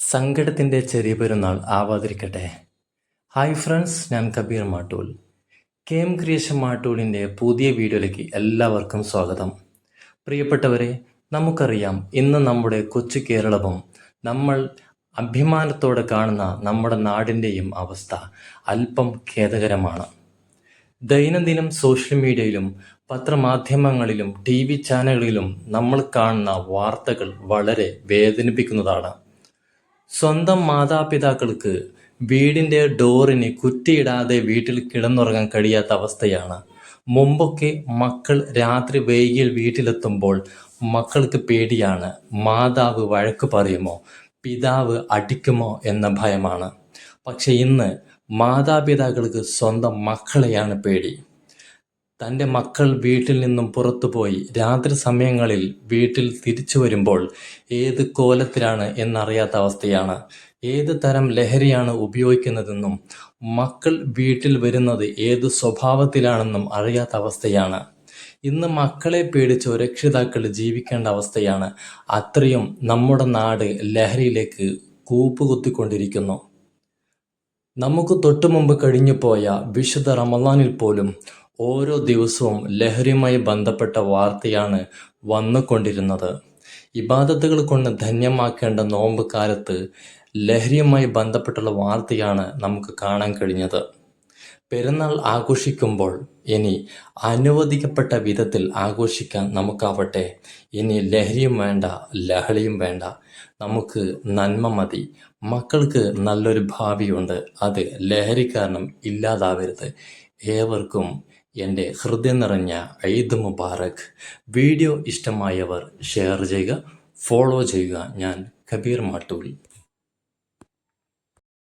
സങ്കടത്തിന്റെ ചെറിയ പെരുന്നാൾ ആവാതിരിക്കട്ടെ. Hi friends ഞാൻ Kabir Mattool. K M creation മാട്ടൂലിന്റെ പുതിയ വീഡിയോയിലേക്ക് എല്ലാവർക്കും സ്വാഗതം. പ്രിയപ്പെട്ടവരെ നമുക്കറിയാം ഇന്ന് നമ്മുടെ കൊച്ചു കേരളവും നമ്മൾ അഭിമാനത്തോടെ കാണുന്ന നമ്മുടെ നാടിന്റെയും അവസ്ഥ അല്പം ഖേദകരമാണ്. ദൈനംദിനം സോഷ്യൽ മീഡിയയിലും പത്രമാധ്യമങ്ങളിലും ടി വി ചാനലുകളിലും നമ്മൾ കാണുന്ന വാർത്തകൾ വളരെ വേദനിപ്പിക്കുന്നതാണ്. സ്വന്തം മാതാപിതാക്കൾക്ക് വീടിന്റെ ഡോറിന് കുറ്റിയിടാതെ വീട്ടിൽ കിടന്നുറങ്ങാൻ കഴിയാത്ത അവസ്ഥയാണ്. മുമ്പൊക്കെ മക്കൾ രാത്രി വൈകിയിൽ വീട്ടിലെത്തുമ്പോൾ മക്കൾക്ക് പേടിയാണ്. മാതാവ് വഴക്ക് പറയുമോ? പിതാവ് അടിക്കുമോ? എന്ന ഭയമാണ്. പക്ഷെ ഇന്ന് മാതാപിതാക്കൾക്ക് സ്വന്തം മക്കളെയാണ് പേടി. തന്റെ മക്കൾ വീട്ടിൽ നിന്നും പുറത്തുപോയി രാത്രി സമയങ്ങളിൽ വീട്ടിൽ തിരിച്ചു വരുമ്പോൾ ഏത് കോലത്തിലാണ് എന്നറിയാത്ത അവസ്ഥയാണ്. ഏത് തരം ലഹരിയാണ് ഉപയോഗിക്കുന്നതെന്നും മക്കൾ വീട്ടിൽ വരുന്നത് ഏത് സ്വഭാവത്തിലാണെന്നും അറിയാത്ത അവസ്ഥയാണ്. ഇന്ന് മക്കളെ പേടിച്ച് രക്ഷിതാക്കൾ ജീവിക്കേണ്ട അവസ്ഥയാണ്. അത്രയും നമ്മുടെ നാട് ലഹരിയിലേക്ക് കൂപ്പുകുത്തിക്കൊണ്ടിരിക്കുന്നു. നമുക്ക് തൊട്ടു മുമ്പ് കഴിഞ്ഞു പോയ വിശുദ്ധ റമദാനിൽ പോലും ഓരോ ദിവസവും ലഹരിയുമായി ബന്ധപ്പെട്ട വാർത്തയാണ് വന്നുകൊണ്ടിരുന്നത്. ഇബാദത്തുകൾ കൊണ്ട് ധന്യമാക്കേണ്ട നോമ്പ് കാലത്ത് ലഹരിയുമായി ബന്ധപ്പെട്ടുള്ള വാർത്തയാണ് നമുക്ക് കാണാൻ കഴിഞ്ഞത്. പെരുന്നാൾ ആഘോഷിക്കുമ്പോൾ ഇനി അനുവദിക്കപ്പെട്ട വിധത്തിൽ ആഘോഷിക്കാൻ നമുക്കാവട്ടെ. ഇനി ലഹരിയും വേണ്ട ലഹളിയും വേണ്ട. നമുക്ക് നന്മ മതി. മക്കൾക്ക് നല്ലൊരു ഭാവിയുണ്ട്. അത് ലഹരി കാരണം ഇല്ലാതാവരുത്. ഏവർക്കും എന്റെ ഹൃദയം നിറഞ്ഞ ഐദ് മുബാറക്. വീഡിയോ ഇഷ്ടമായവർ ഷെയർ ചെയ്യുക ഫോളോ ചെയ്യുക ഞാൻ കബീർ മാട്ടൂൽ.